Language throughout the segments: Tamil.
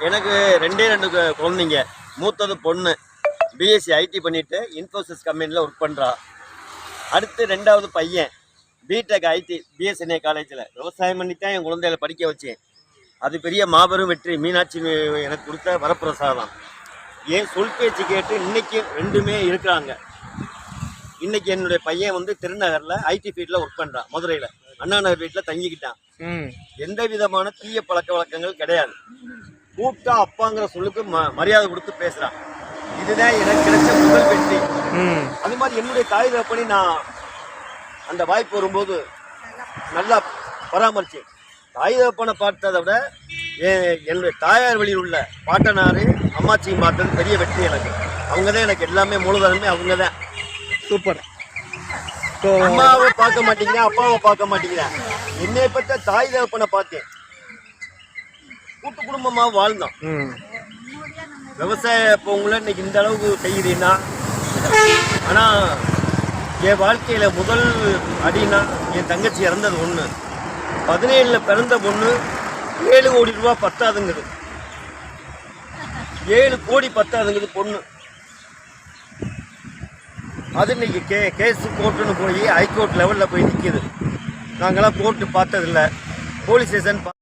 எனக்கு ரெண்டே ரெண்டு கு- குழந்தைங்க. மூத்தது பொண்ணு. பிஎஸ்சி ஐடி பண்ணிட்டு இன்ஃபோசிஸ் கம்பெனியில் ஒர்க் பண்ணுறா அடுத்து ரெண்டாவது பையன். பிடெக் ஐடி பிஎஸ்என்ஏ காலேஜில் விவசாயம் பண்ணி தான் என் குழந்தைகளை படிக்க வச்சேன். அது பெரிய மாபெரும் வெற்றி. மீனாட்சி எனக்கு கொடுத்த வரப்பிரசாதம். ஏன் சொல் பேச்சு கேட்டு இன்றைக்கும் ரெண்டுமே இருக்கிறாங்க. இன்றைக்கி என்னுடைய பையன் வந்து திருநகரில் ஐடி ஃபீல்டில் ஒர்க் பண்ணுறான் மதுரையில். அண்ணா நகர் வீட்டில் தங்கிக்கிட்டான். எந்த விதமான தீய பழக்க வழக்கங்கள் கிடையாது. கூப்பிட்டா அப்பாங்கிற சொல்லுக்கு மரியாதை கொடுத்து பேசுறான் இதுதான் எனக்கு கிடைச்ச முதல் வெற்றி. அது மாதிரி என்னுடைய தாய் தகப்பனி நான் அந்த வாய்ப்பு வரும்போது நல்லா பராமரிச்சேன் தாய் தகப்பனை பார்த்ததை விட என் என்னுடைய தாயார் வழியில் உள்ள பாட்டனாரு அம்மாச்சியும் பார்த்தது பெரிய வெற்றி எனக்கு. அவங்க தான் எனக்கு எல்லாமே மூலதனமே அவங்க தான் சூப்பர். அம்மாவை பார்க்க மாட்டேங்கிறேன் அப்பாவை பார்க்க மாட்டேங்கிறேன் என்னை பற்ற தாய் தகப்பனை பார்த்தேன். கூட்டு குடும்பமாக வாழ்ந்தோம் விவசாய பொங்கல இன்னைக்கு இந்த அளவுக்கு செய்கிறீன்னா ஆனால் என் வாழ்க்கையில் முதல் அடினா என் தங்கச்சி இறந்தது ஒன்று பதினேழில் பிறந்த பொண்ணு ஏழு கோடி ரூபா பத்தாதுங்குது ஏழு கோடி பத்தாதுங்குது பொண்ணு. அது இன்னைக்கு கே கேஸ் கோர்ட்டுன்னு போய் ஹைகோர்ட் லெவலில் போய் நிற்கிது நாங்களாம் கோர்ட்டு பார்த்ததில்ல. போலீஸ் ஸ்டேஷன் பா-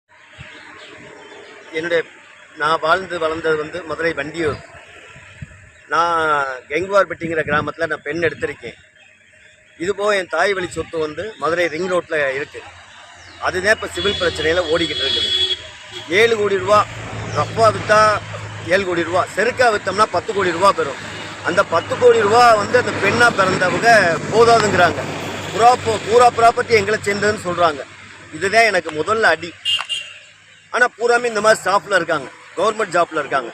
என்னுடைய நான் வாழ்ந்து வளர்ந்தது வந்து மதுரை வண்டியூர். நான் கெங்குவார்பட்டிங்கிற கிராமத்தில் நான் பெண் எடுத்திருக்கேன். இதுபோக என் தாய் வழி சொத்து வந்து மதுரை ரிங் ரோட்டில் இருக்குது அதுதான் இப்போ சிவில் பிரச்சனையில் ஓடிக்கிட்டு இருக்குது. ஏழு கோடி ரூபா ரஃபா விற்றா ஏழு கோடி ரூபா செருக்கா விற்றோம்னா பத்து கோடி ரூபா பெறும். அந்த பத்து கோடி ரூபா வந்து அந்த பெண்ணாக பிறந்தவங்க போதாதுங்கிறாங்க. புறா பூரா ப்ராப்பர்ட்டி எங்களை சேர்ந்ததுன்னு சொல்கிறாங்க இதுதான் எனக்கு முதல்ல அடி. ஆனால் பூராமே இந்த மாதிரி ஸ்டாஃபில் இருக்காங்க. கவர்மெண்ட் ஜாப்பில் இருக்காங்க.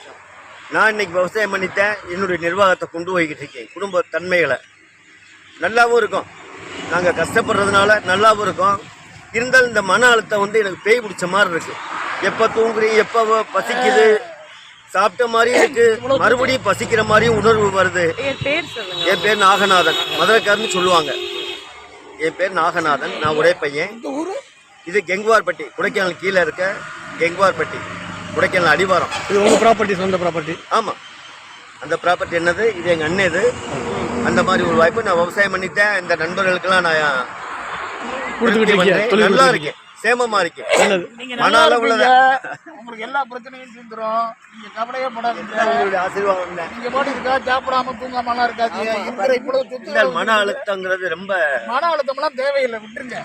நான் இன்னைக்கு விவசாயம் பண்ணித்தேன் என்னுடைய நிர்வாகத்தை கொண்டு போய்கிட்டு இருக்கேன். குடும்ப தன்மைகளை. நல்லாவும் இருக்கும். நாங்கள் கஷ்டப்படுறதுனால நல்லாவும் இருக்கும். இருந்தாலும் இந்த மன அழுத்தம் வந்து எனக்கு பேய் பிடிச்ச மாதிரி இருக்கு. எப்போ தூங்குறீங்க? எப்போ பசிக்குது? சாப்பிட்ட மாதிரியும் இருக்கு. மறுபடியும் பசிக்கிற மாதிரியும் உணர்வு வருது. என் பேர் சொல்லுங்க. என் பேர் நாகநாதன். மதுரைக்காரன்னு சொல்லுவாங்க. என் பேர் நாகநாதன். நான் ஒரே பையன். இது கெங்குவார்பட்டி. கொடைக்கானல் கீழே இருக்க கெங்குவார்பட்டி. கொடைக்கானல் அடிவாரம். இது உங்கள் ப்ராப்பர்ட்டி சொந்த ப்ராப்பர்ட்டி ஆமாம் அந்த ப்ராப்பர்ட்டி என்னது? இது எங்கள் அண்ணன் இது. அந்த மாதிரி ஒரு வாய்ப்பு நான் விவசாயம் பண்ணிட்டேன். இந்த நண்பர்களுக்கெல்லாம் நான் நல்லா இருக்கேன். சேமமா நீங்க மன அளவுல. உங்களுக்கு எல்லா பிரச்சனையும் தீர்ந்துரும். நீங்க கவலையே படாதீங்க. உங்களுடைய ஆசீர்வாதம். நீங்க பாட்டு இருக்கா? சாப்பிடாம தூங்காமலாம் இருக்கிற இவ்வளவு மன அழுத்தங்கிறது ரொம்ப மன அழுத்தம் எல்லாம் தேவையில்லை. விட்டுருங்க.